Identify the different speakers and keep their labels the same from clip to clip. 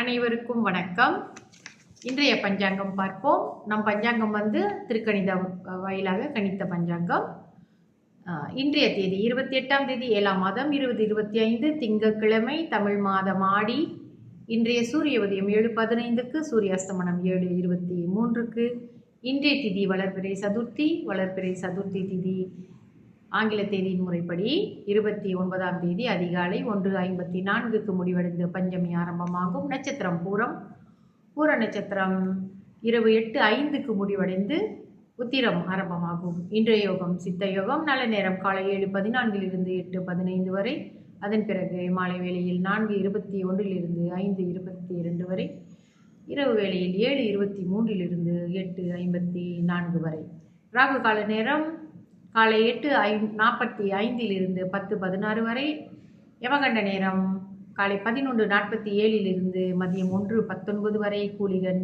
Speaker 1: அனைவருக்கும் வணக்கம். இன்றைய பஞ்சாங்கம் பார்ப்போம். நம் பஞ்சாங்கம் வந்து திருக்கணித வாயிலாக கணித்த பஞ்சாங்கம். இன்றைய தேதி இருபத்தி எட்டாம் தேதி ஏழாம் மாதம் இருபது இருபத்தி ஐந்து திங்கட்கிழமை தமிழ் மாதம் ஆடி இன்றைய சூரிய உதயம் ஏழு பதினைந்துக்கு சூரிய அஸ்தமனம் ஏழு இருபத்தி மூன்றுக்கு இன்றைய திதி வளர்பிறை சதுர்த்தி வளர்பிறை சதுர்த்தி திதி ஆங்கில தேதியின் முறைப்படி இருபத்தி ஒன்பதாம் தேதி அதிகாலை ஒன்று ஐம்பத்தி நான்குக்கு முடிவடைந்து பஞ்சமி ஆரம்பமாகும். நட்சத்திரம் பூரம். பூர நட்சத்திரம் இரவு எட்டு ஐந்துக்கு முடிவடைந்து உத்திரம் ஆரம்பமாகும். இன்றைய யோகம் சித்த யோகம். நல்ல நேரம் காலை ஏழு பதினான்கிலிருந்து எட்டு பதினைந்து வரை. அதன் பிறகு மாலை வேளையில் நான்கு இருபத்தி ஒன்றிலிருந்து ஐந்து இருபத்தி இரண்டு வரை. இரவு வேளையில் ஏழு இருபத்தி மூன்றிலிருந்து எட்டு ஐம்பத்தி நான்கு வரை. ராகு கால நேரம் காலை எட்டு ஐ நாற்பத்தி ஐந்திலிருந்து பத்து பதினாறு வரை யமகண்ட நேரம். காலை பதினொன்று நாற்பத்தி ஏழிலிருந்து மதியம் ஒன்று பத்தொன்பது வரை கூலிகன்.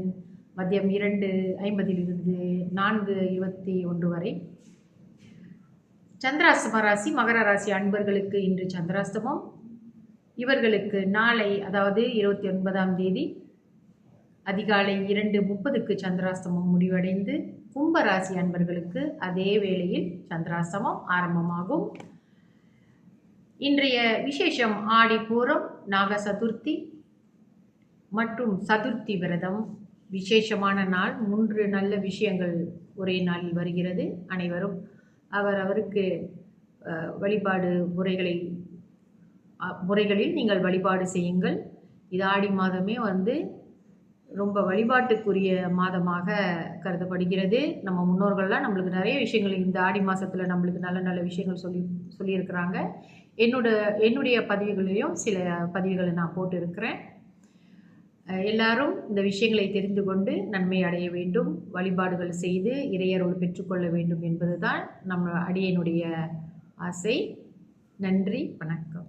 Speaker 1: மதியம் இரண்டு ஐம்பதிலிருந்து நான்கு இருபத்தி ஒன்று வரை. சந்திராஸ்தம ராசி மகர ராசி அன்பர்களுக்கு இன்று சந்திராஸ்தமம் இவர்களுக்கு நாளை அதாவது இருபத்தி ஒன்பதாம் தேதி அதிகாலை இரண்டு முப்பதுக்கு சந்திராஸ்தமம் முடிவடைந்து கும்பராசி அன்பர்களுக்கு அதே வேளையில் சந்திராசமம் ஆரம்பமாகும். இன்றைய விசேஷம் ஆடி பூரம் நாக சதுர்த்தி மற்றும் சதுர்த்தி விரதம். விசேஷமான நாள் மூன்று நல்ல விஷயங்கள் ஒரே நாளில் வருகிறது. அனைவரும் அவர் அவருக்கு வழிபாடு முறைகளை முறைகளில் நீங்கள் வழிபாடு செய்யுங்கள். இது ஆடி மாதமே வந்து ரொம்ப வழிபாட்டுக்குரிய மாதமாக கருதப்படுகிறது. நம்ம முன்னோர்கள்லாம் நம்மளுக்கு நிறைய விஷயங்கள் இந்த ஆடி மாதத்தில் நம்மளுக்கு நல்ல நல்ல விஷயங்கள் சொல்லி சொல்லியிருக்கிறாங்க. என்னோட என்னுடைய பதிவுகளிலையும் சில பதிவுகளை நான் போட்டிருக்கிறேன். எல்லாரும் இந்த விஷயங்களை தெரிந்து கொண்டு நன்மை அடைய வேண்டும். வழிபாடுகள் செய்து இறையருள் பெற்றுக்கொள்ள வேண்டும் என்பதுதான் நம்ம அடியனுடைய ஆசை. நன்றி வணக்கம்.